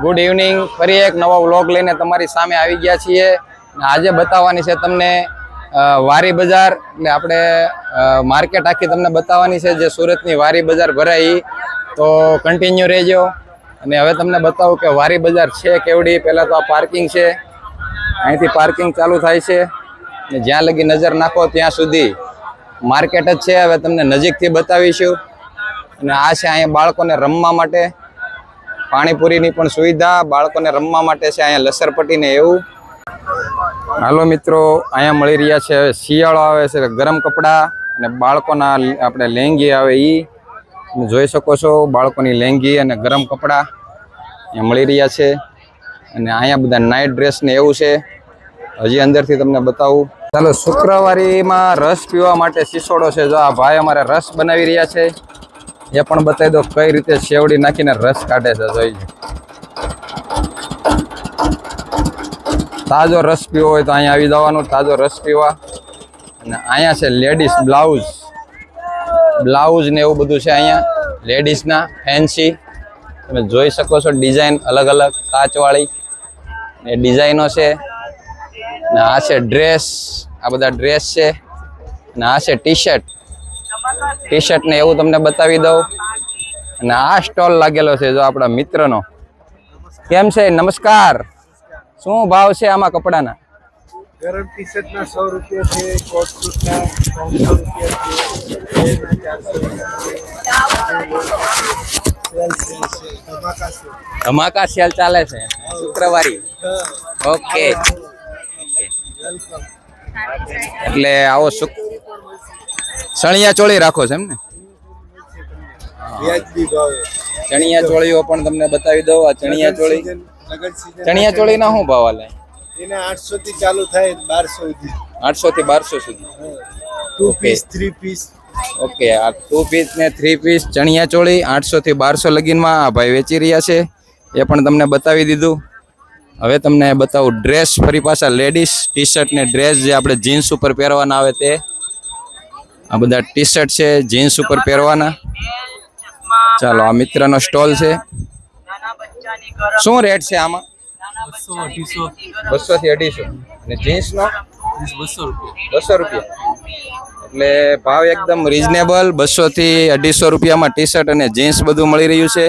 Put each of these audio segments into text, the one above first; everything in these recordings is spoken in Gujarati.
ગુડ ઇવનિંગ ફરી એક નવો વ્લોગ લઈને તમારી સામે આવી ગયા છીએ. આજે બતાવવાની છે તમને વારી બજાર. એટલે આપણે માર્કેટ આખી તમને બતાવવાની છે જે સુરતની વારી બજાર ભરાય તો કન્ટિન્યુ રહેજો. અને હવે તમને બતાવું કે વારી બજાર છે કેવડી. પહેલાં તો આ પાર્કિંગ છે. અહીંથી પાર્કિંગ ચાલુ થાય છે. ને જ્યાં લગી નજર નાખો ત્યાં સુધી માર્કેટ જ છે. હવે તમને નજીકથી બતાવીશું. અને આ છે અહીંયા બાળકોને રમવા માટે. પાણીપુરીની પણ સુવિધા, બાળકોને રમવા માટે છે, અહીંયા લસરપટ્ટી ને એવું. હાલો મિત્રો, અહીંયા મળી રહ્યા છે શિયાળો આવે છે, ગરમ કપડાં અને બાળકોના આપણે લેંગી આવે એ તમે જોઈ શકો છો, બાળકોની લેંગી અને ગરમ કપડાં અહીંયા મળી રહ્યા છે. અને અહીંયા બધા નાઇટ ડ્રેસ ને એવું છે. હજી અંદરથી તમને બતાવું. ચાલો શુક્રવારીમાં રસ પીવા માટે સિસોડો છે. જો આ ભાઈ અમારે રસ બનાવી રહ્યા છે. એ પણ બતાવી દો કઈ રીતે શેવડી નાખીને રસ કાઢે છે, જોઈ તાજો રસ પીવો હોય તો અહીંયા આવી જવાનું. તાજો રસ પીવા. અને અહીંયા છે લેડીઝ બ્લાઉઝ. બ્લાઉઝ ને એવું બધું છે અહીંયા. લેડીઝના ફેન્સી. તમે જોઈ શકો છો ડિઝાઇન અલગ અલગ, કાચવાળી. એ ડિઝાઇનો છે. ને આ છે ડ્રેસ. આ બધા ડ્રેસ છે. ને આ છે ટી શર્ટ ટી શર્ટ ને એવું તમને બતાવી દઉં. અને આ સ્ટોલ લાગેલો છે જો આપણા મિત્રનો. કેમ છે? નમસ્કાર. શું ભાવ છે આમાં કપડાના? ગરમ ટી શર્ટના સો રૂપિયા છે કોટ સૂટના ત્રણસો રૂપિયા છે ધમાકા સેલ ચાલે છે. શુક્રવારી. ઓકે. એટલે આવો શુક સણિયા ચોળી રાખો છે એમ ને? ચણિયા ચોળીઓ પણ તમને બતાવી દઉં આ ચણિયા ચોળી. ચણિયા ચોળી ચોળીના શું ભાવ હાલે? એને આઠસો થી ચાલુ થાય બારસો સુધી. આઠસો થી બારસો સુધી. Two piece three piece okay આ ટુ પીસ ને થ્રી પીસ ચણિયા ચોળી આઠસો થી બારસો લગીનમાં આ ભાઈ વેચી રહ્યા છે. એ પણ તમને બતાવી દીધું. હવે તમને બતાવું ડ્રેસ ફરી પાછા લેડીઝ ટી શર્ટ ને ડ્રેસ જે આપણે જીન્સ ઉપર પહેરવાના આવે તે. આ બધા ટી શર્ટ છે જીન્સ ઉપર પહેરવાના. ચાલો આ મિત્રનો સ્ટોલ છે. શું રેટ છે આમાં? બસો થી અઢીસો. અને જીન્સનો બસો રૂપિયા. બસો રૂપિયા. એટલે ભાવ એકદમ રિઝનેબલ બસો થી અઢીસો રૂપિયામાં ટી શર્ટ અને જીન્સ બધું મળી રહ્યું છે.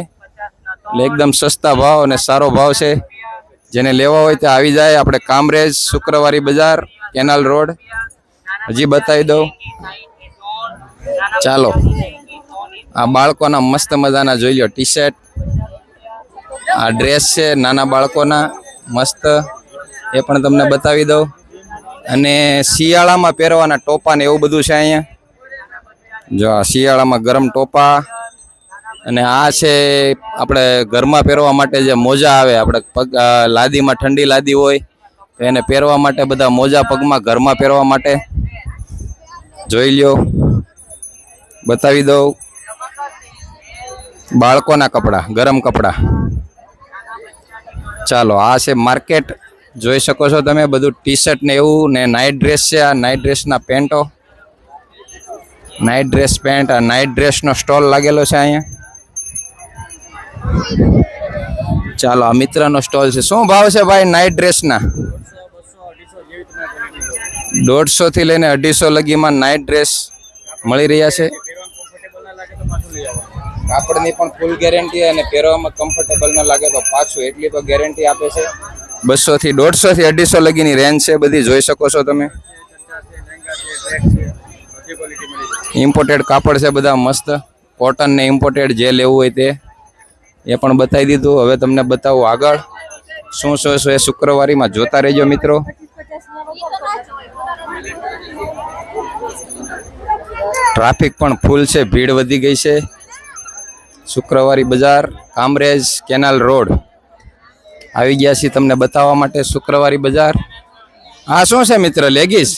એટલે એકદમ સસ્તા ભાવ અને સારો ભાવ છે. જેને લેવા હોય તે આવી જાય. આપણે કામરેજ શુક્રવારી બજાર કેનાલ રોડ. હજી બતાવી દઉં. ચાલો. આ બાળકોના મસ્ત મજાના જોઈ લો ટી શર્ટ આ ડ્રેસ છે નાના બાળકોના, મસ્ત. એ પણ તમને બતાવી દઉં. અને શિયાળામાં પહેરવાના ટોપા ને એવું બધું છે અહીંયા. જો આ શિયાળામાં ગરમ ટોપા. અને આ છે આપણે ઘરમાં પહેરવા માટે જે મોજા આવે, આપણે પગ લાદીમાં ઠંડી લાદી હોય, તો એને પહેરવા માટે બધા મોજા પગમાં ઘરમાં પહેરવા માટે. જોઈ લ્યો. બતાવી દઉં. બાળકોના કપડાં, ગરમ કપડાં. ચાલો, આ છે માર્કેટ. જોઈ શકો છો તમે બધું ટી શર્ટ ને એવું ને નાઇટ ડ્રેસ છે, આ નાઇટ ડ્રેસના પેન્ટો. નાઇટ ડ્રેસ પેન્ટ, આ નાઇટ ડ્રેસનો સ્ટોલ લાગેલો છે અહીંયા. ચાલો, આ મિત્રનો સ્ટોલ છે. શું ભાવ છે ભાઈ નાઇટ ડ્રેસના દોઢસો થી લઈને અઢીસો લગીમાં નાઇટ ડ્રેસ મળી રહ્યા છે. કાપડની પણ ફૂલ ગેરંટી અને પહેરવામાં કમ્ફર્ટેબલ ન લાગે તો પાછું એટલી તો ગેરંટી આપે છે. બસો થી દોઢસો થી અઢીસો લગીની રેન્જ છે, બધી જોઈ શકો છો તમે. ઇમ્પોર્ટેડ કાપડ છે બધા મસ્ત. કોટન ને ઇમ્પોર્ટેડ જે લેવું હોય તે. એ પણ બતાવી દીધું. હવે તમને બતાવું આગળ. શું શું શું એ શુક્રવારીમાં? જોતા રહેજો મિત્રો. ટ્રાફિક પણ ફૂલ છે ભીડ વધી ગઈ છે. શુક્રવારી બજાર કામરેજ કેનાલ રોડ. આવી ગયા છીએ તમને બતાવવા માટે શુક્રવારી બજાર. આ શું છે મિત્ર લેગીસ?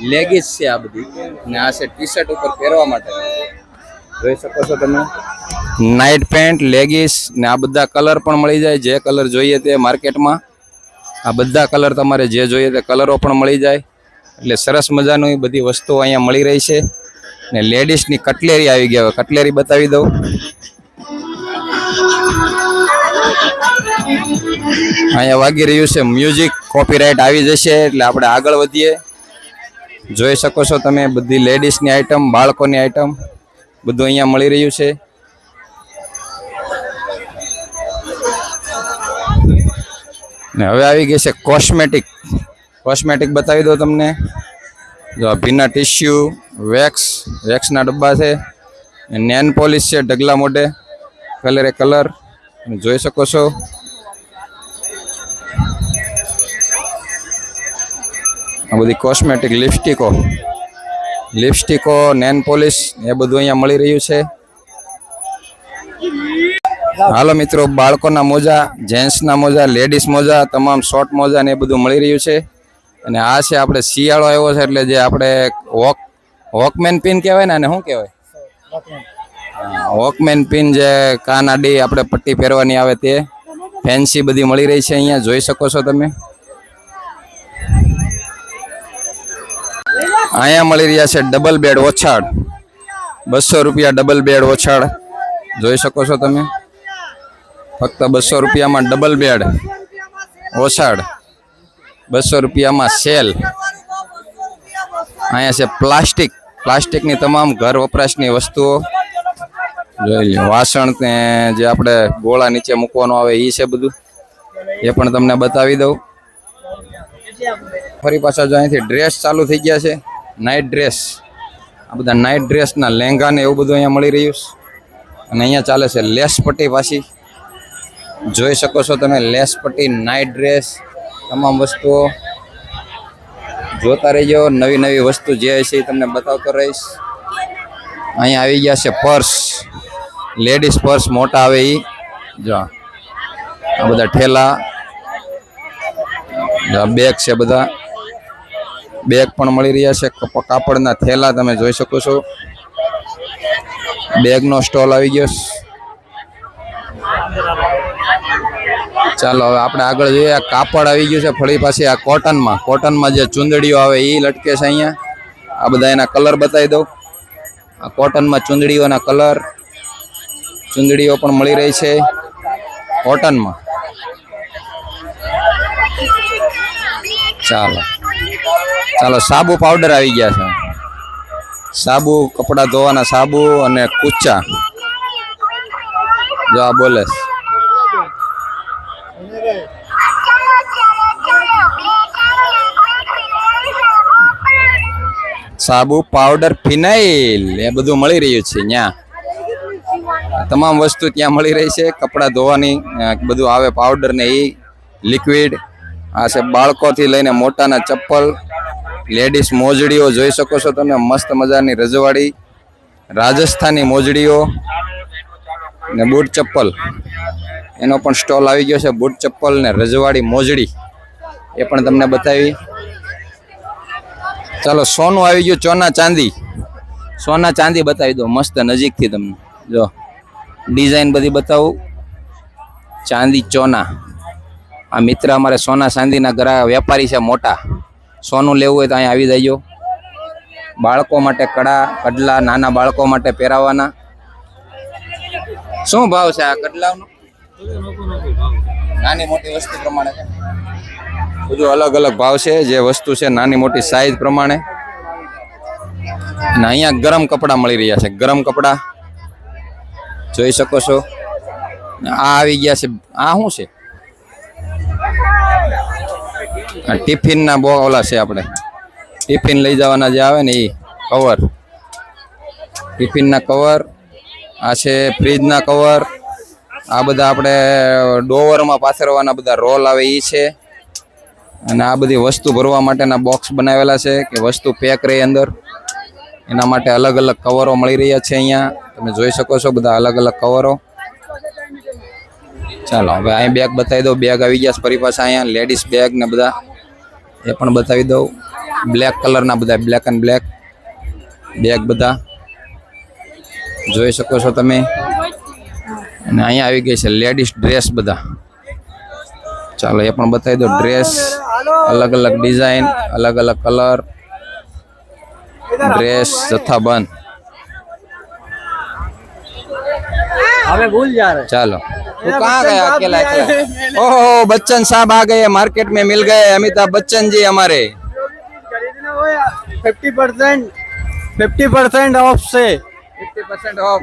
લેગીસ છે આ બધી. અને આ છે ટી શર્ટ ઉપર પહેરવા માટે. જોઈ શકો છો તમે. નાઇટ પેન્ટ લેગીસ ને આ બધા કલર પણ મળી જાય. જે કલર જોઈએ તે માર્કેટમાં. આ બધા કલર તમારે જે જોઈએ તે કલરો પણ મળી જાય. એટલે સરસ મજાની બધી વસ્તુઓ અહીંયા મળી રહી છે. ને લેડીઝની કટલેરી આવી ગયા હવે કટલેરી બતાવી દઉં. અહીંયા વાગી રહ્યું છે મ્યુઝિક, કોપીરાઇટ આવી જશે. એટલે આપણે આગળ વધીએ. જોઈ શકો છો તમે બધી લેડીઝની આઈટમ બાળકોની આઈટમ બધું અહીંયા મળી રહ્યું છે. ને હવે આવી ગઈ છે કોસ્મેટિક કોસ્મેટિક બતાવી દો તમને. જો ભીના ટીશ્યુ વેક્સ વેક્સના ડબ્બા છે. નેન પોલિશ છે ઢગલા મોઢે. કલર કલર જોઈ શકો છો. આ બધી કોસ્મેટિક લિપસ્ટિકો લિપસ્ટિકો નેન પોલિશ એ બધું અહીંયા મળી રહ્યું છે. હાલો મિત્રો, બાળકોના મોજા જેન્ટ્સના મોજા લેડીઝ મોજા, તમામ શોર્ટ મોજા ને એ બધું મળી રહ્યું છે. અને આ છે આપણે શિયાળો આવ્યો છે એટલે જે આપણે વોક વોકમેન પિન કહેવાય ને અને શું કહેવાય? વોકમેન પિન જે કાન આડી આપણે પટ્ટી પહેરવાની આવે તે ફેન્સી બધી મળી રહી છે અહીંયા, જોઈ શકો છો તમે. અહીંયા મળી રહ્યા છે ડબલ બેડ ઓછાડ બસો રૂપિયા ડબલ બેડ ઓછાડ જોઈ શકો છો તમે. ફક્ત બસો રૂપિયામાં ડબલ બેડ ઓછાડ બસો રૂપિયામાં સેલ. અહીંયા છે પ્લાસ્ટિક. પ્લાસ્ટિકની તમામ ઘર વપરાશની વસ્તુઓ. જોઈ લો વાસણ ને જે આપણે ગોળા નીચે મૂકવાનું આવે એ છે બધું. એ પણ તમને બતાવી દઉં. ફરી પાછા જો અહીંથી ડ્રેસ ચાલુ થઈ ગયા છે. નાઇટ ડ્રેસ આ બધા નાઇટ ડ્રેસના લેંઘા ને એવું બધું અહીંયા મળી રહ્યું છે. અને અહીંયા ચાલે છે લેસ પટ્ટી પાછી. જોઈ શકો છો તમે લેસ પટ્ટી નાઇટ ડ્રેસ તમામ વસ્તુઓ. જોતા રહીજો, નવી નવી વસ્તુ જે છે એ તમને બતાવતો રહીશ. અહીંયા આવી ગયા છે પર્સ. લેડીઝ પર્સ મોટા આવે એ જો, આ બધા ઠેલા. બેગ છે બધા. બેગ પણ મળી રહ્યા છે કપ- કાપડના થેલા તમે જોઈ શકો છો. બેગનો સ્ટોલ આવી ગયો. ચાલો, હવે આપણે આગળ જોઈએ. આ કાપડ આવી ગયું છે ફળી પાછી આ કોટનમાં. કોટનમાં જે ચુંદડીઓ આવે એ લટકે છે અહીંયા. આ બધા એના કલર બતાવી દઉં. આ કોટનમાં ચુંદડીઓના કલર, ચુંદડીઓ પણ મળી રહી છે કોટનમાં. ચાલો. ચાલો, સાબુ પાવડર આવી ગયા છે. સાબુ, કપડાં ધોવાના સાબુ અને કુચા. જો આ બોલે. સાબુ પાવડર ફિનાઇલ એ બધું મળી રહ્યું છે ત્યાં. તમામ વસ્તુ ત્યાં મળી રહી છે. કપડાં ધોવાની બધું આવે પાવડર ને એ લિક્વિડ આ છે બાળકોથી લઈને મોટાના ચપ્પલ લેડીઝ મોજડીઓ જોઈ શકો છો તમે, મસ્ત મજાની રજવાડી, રાજસ્થાની મોજડીઓ ને બૂટ ચપ્પલ. એનો પણ સ્ટોલ આવી ગયો છે, બૂટ ચપ્પલ ને રજવાડી મોજડી. એ પણ તમને બતાવી. ચાલો, સોનું આવી ગયું ચોના ચાંદી. સોના ચાંદી બતાવી દો, મસ્ત નજીકથી તમને. જો, ડિઝાઇન બધી બતાવું. ચાંદી ચોના. આ મિત્ર અમારે સોના ચાંદીના ગ્રાહક વેપારી છે મોટા. સોનું લેવું હોય તો અહીંયા આવી જજો. બાળકો માટે કડા, કડલા, નાના બાળકો માટે પહેરાવાના. શું ભાવ છે આ કડલાનો? નાની મોટી વસ્તુ પ્રમાણે બધું અલગ અલગ ભાવ છે. જે વસ્તુ છે નાની મોટી સાઈઝ પ્રમાણે. અને અહીંયા ગરમ કપડાં મળી રહ્યા છે. ગરમ કપડાં. જોઈ શકો છો. આ આવી ગયા છે. આ શું છે? ટિફિનના બહુ ઓલા છે આપણે. ટિફિન લઈ જવાના જે આવે ને એ કવર ટિફિનના કવર આ છે ફ્રીજના કવર આ બધા આપણે ડોવરમાં પાથરવાના બધા રોલ આવે એ છે. અને આ બધી વસ્તુ ભરવા માટેના બોક્સ બનાવેલા છે કે વસ્તુ પેક રહે અંદર. એના માટે અલગ અલગ કવરો મળી રહ્યા છે અહીંયા. તમે જોઈ શકો છો બધા અલગ અલગ કવરો. ચાલો, હવે અહીં બેગ બતાવી દઉં. બેગ આવી ગયા ફરી પાછા અહીંયા. લેડીઝ બેગ ને બધા. એ પણ બતાવી દઉં. બ્લેક કલરના બધા બ્લેક એન્ડ બ્લેક બેગ બધા. જોઈ શકો છો તમે. અને અહીંયા આવી ગઈ છે લેડીઝ ડ્રેસ બધા. ચાલો, એ પણ બતાવી દો ડ્રેસ અલગ અલગ ડિઝાઇન અલગ અલગ કલર ડ્રેસ જથ્થાબંધ हमें भूल जा रहे ચાલો तू कहाँ गया अकेला अकेला ओहो बच्चन साहब आ गए मार्केट में मिल गए अमिताभ बच्चन जी हमारे खरीदना हो या fifty percent fifty percent off से fifty percent off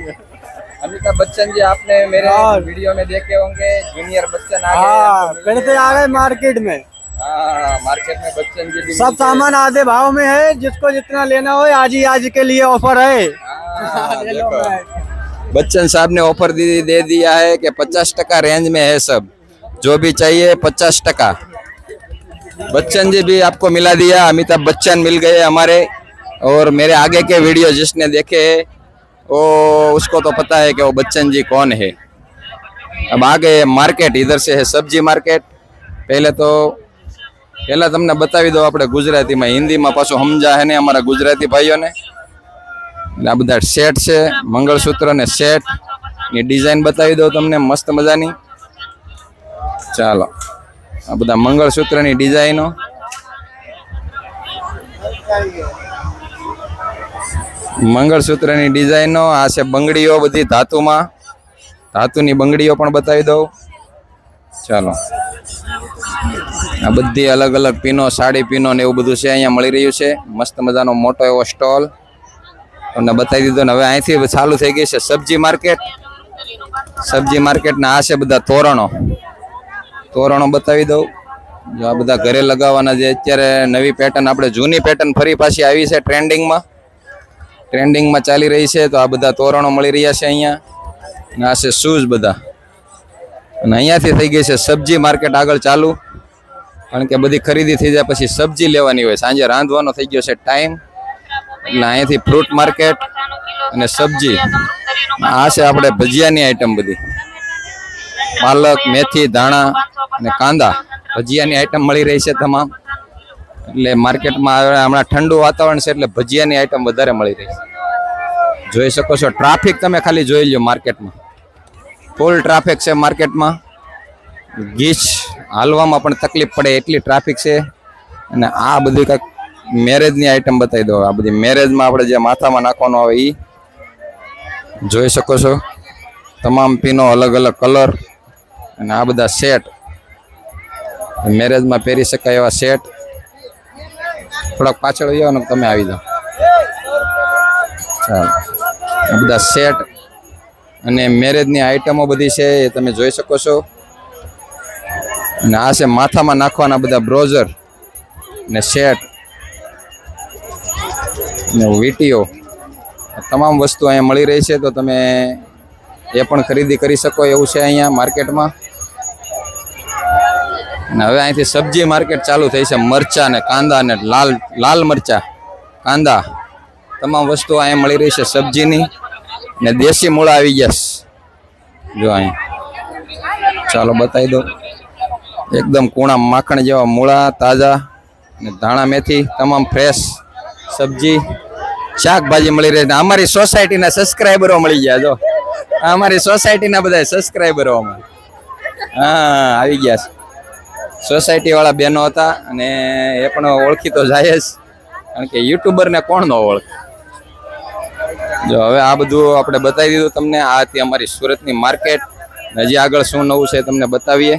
Amitabh Bachchan ji आपने मेरे हाँ। वीडियो में देखे होंगे जूनियर बच्चन आ हाँ गए फिर से आ गए मार्केट में हाँ मार्केट में बच्चन जी भी सब सामान आधे भाव में है जिसको जितना लेना हो आज ही आज के लिए ऑफ़र है। हाँ, ले लो देखो। भाई। बच्चन साहब ने ऑफ़र दे दे दिया है कि पचास टका रेंज में है सब। जो भी चाहिए पचास टका। बच्चन जी भी आपको मिला दिया अमिताभ बच्चन मिल गए हमारे। और मेरे आगे के वीडियो जिसने देखे है वो उसको तो पता है कि वो बच्चन जी कौन है। अब आ गए मार्केट इधर से है सब्ज़ी मार्केट पहले तो પહેલા તમને બતાવી દો આપણે ગુજરાતીમાં. હિન્દીમાં પાછું સમજાય ને અમારા ગુજરાતી ભાઈઓને. એટલે આ બધા સેટ છે, મંગળસૂત્ર ને સેટની ડિઝાઇન બતાવી દઉં તમને, મસ્ત મજાની. ચાલો, આ બધા મંગળસૂત્રની ડિઝાઇનો. મંગળસૂત્રની ડિઝાઇનો, આ છે બંગડીઓ બધી ધાતુમાં. ધાતુની બંગડીઓ પણ બતાવી દઉં. ચાલો. આ બધી અલગ અલગ પીનો, સાડી પીનો ને એવું બધું છે, અહીંયા મળી રહ્યું છે. મસ્ત મજાનો મોટો એવો સ્ટોલ. તમને બતાવી દીધો ને હવે અહીંથી ચાલુ થઈ ગઈ છે સબ્જી માર્કેટ. સબ્જી માર્કેટના આ છે બધા તોરણો. તોરણો બતાવી દઉં. જો આ બધા ઘરે લગાવવાના જે અત્યારે નવી પેટર્ન આપણે જૂની પેટર્ન ફરી પાછી આવી છે ટ્રેન્ડિંગમાં ટ્રેન્ડિંગમાં ચાલી રહી છે. તો આ બધા તોરણો મળી રહ્યા છે અહીંયા. અને આ છે શૂઝ બધા. અને અહીંયાથી થઈ ગઈ છે સબ્જી માર્કેટ આગળ ચાલુ. કારણ કે બધી ખરીદી થઈ જાય પછી સબ્જી લેવાની હોય. સાંજે રાંધવાનો થઈ ગયો છે ટાઈમ. એટલે અહીંયાથી ફ્રૂટ માર્કેટ અને સબ્જી. આ છે આપણે ભજીયાની આઈટમ બધી. પાલક, મેથી, ધાણા અને કાંદા. ભજીયાની આઈટમ મળી રહી છે તમામ. એટલે માર્કેટમાં હમણાં ઠંડુ વાતાવરણ છે એટલે ભજીયાની આઈટમ વધારે મળી રહી છે. જોઈ શકો છો, ટ્રાફિક તમે ખાલી જોઈ લો માર્કેટમાં. ફૂલ ટ્રાફિક છે માર્કેટમાં. ગીચ હાલવામાં પણ તકલીફ પડે એટલી ટ્રાફિક છે. અને આ બધી કંઈક મેરેજની આઈટમ બતાવી દો આ બધી મેરેજમાં આપણે જે માથામાં નાખવાનું આવે એ જોઈ શકો છો. તમામ પીનો અલગ અલગ કલર અને આ બધા સેટ મેરેજમાં પહેરી શકાય એવા સેટ થોડાક પાછળ જાઓ ને તમે આવી જાઓ. ચાલો. આ બધા સેટ અને મેરેજની આઈટમો બધી છે એ તમે જોઈ શકો છો. અને આ છે માથામાં નાખવાના બધા બ્રોઝર ને સેટ ને વીટીઓ. તમામ વસ્તુ અહીંયા મળી રહી છે, તો તમે એ પણ ખરીદી કરી શકો એવું છે અહીંયા માર્કેટમાં. અને હવે અહીંથી સબ્જી માર્કેટ ચાલુ થઈ છે, મરચા ને કાંદા ને લાલ લાલ મરચા, કાંદા. તમામ વસ્તુ અહીંયા મળી રહી છે સબ્જીની. ને દેશી મૂળા આવી ગયા જો અહીં ચાલો બતાવી દો એકદમ કૂણા માખણ જેવા મૂળા, તાજા ને ધાણા મેથી, તમામ ફ્રેશ સબ્જી, શાકભાજી મળી રહે અમારી સોસાયટીના સબસ્ક્રાઈબરો મળી ગયા, જો. અમારી સોસાયટીના બધા સબસ્ક્રાઈબરો અમારે. હા, આવી ગયા છે. સોસાયટીવાળા બહેનો હતા અને એ પણ ઓળખી તો જાય જ, કારણ કે યુટ્યુબરને કોણ ન ઓળખે? જો, હવે આ બધું આપણે બતાવી દીધું તમને. આ હતી અમારી સુરતની માર્કેટ હજી આગળ શું નવું છે તમને બતાવીએ.